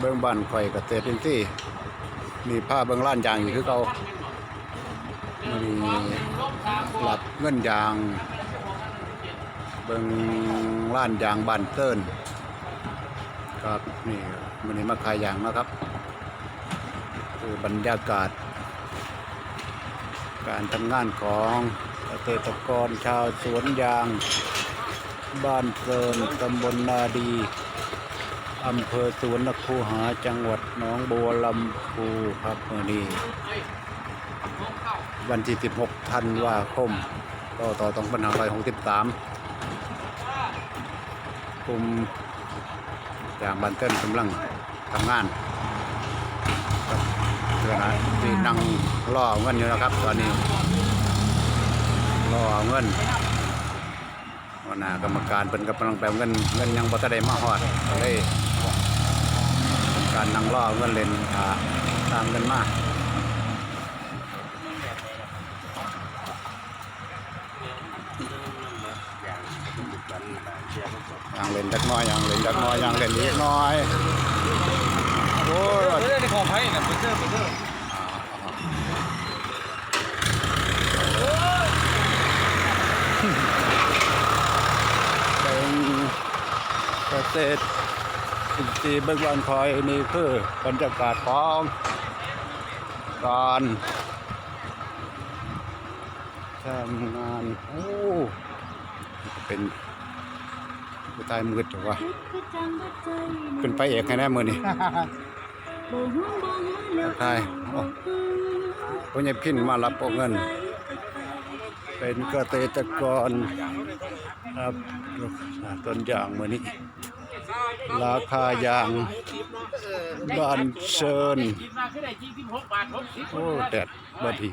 เบิ้งบ้านข่อยกับเตตินซี่มีผ้าเบิ้งล้านยางอยู่คือเก่ามีหลับเงินยาง เบิ้งล้านยางบ้านเติ้นครับนี่มันนี้มาขายยางนะครับ คือบรรยากาศ การทำงานของเกษตรกรชาวสวนยาง บ้านเกินตำบลนาดี อำเภอสวนนคูหาจังหวัดหนองบัวลำพูครับเมื่อนี้วันที่ 16ธันวาคมต่อต่อต้องปัญหาไป63กลุ่มอย่างบันเติ้นกำลังทำงานเพื่อนะที่นั่งรอเงินอยู่นะครับ ตอนนี้รอเงิน หัวหน้ากรรมการเป็นกำลังแปลเงินเงินยังบ่ทันได้มาฮอดเลยการนั่งรอเงินเล่นอ่าตามกันมาอย่างเล่นจักน้อยอย่างเล่นจักน้อยอย่างเล่นนิดหน้อยโอ้ยเออในของไผ่นะเปิดเด้อเปิดเด้อน เกษตรอินทรีย์เบื้องบานคอยนี่คือบรรยากาศของการทำงานโอ้เป็นผู้ตายมืดหรอวะเป็นไปเอกให้แน่มือนี่ใช่พ่อใหญ่พินมารับเอาเงิน เป็นเกษตรกรครับต้นยางมือนี้ ราคายางบ้านเชิญโอ้แดดบดี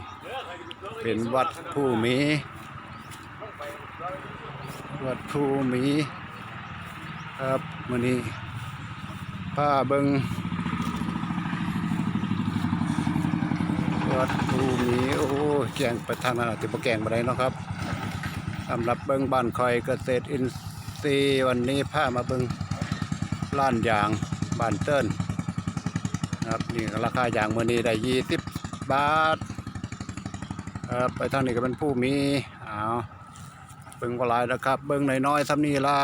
เป็นวัดผู้มี วัดผู้มี ครับมื้อนี้ผ้าเบิง วัดผู้มีโอ้แกงไปทางนั้นอาจจะบ่แกงบ่ได้เนาะครับสำหรับเบิงบ้านคอยเกษตรอินทรีย์วันนี้ผ้ามาเบิงล้านยางบ้านเติ้นครับนี่ราคายางมือนี้ได้ยี่สิบบาทครับไปทางนี้ก็เป็นผู้มีเอาเบิ่งก็หลายนะครับ เบิ่งน้อยๆทำนี่ละ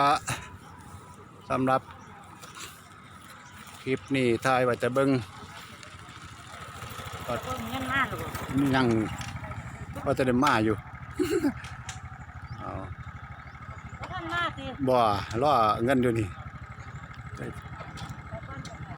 สำหรับคลิปนี้ถ่ายว่าจะเบิ่ง ก็เงินมาหรือยังก็จะได้มาอยู่บ่ล่อเงินอยู่นี่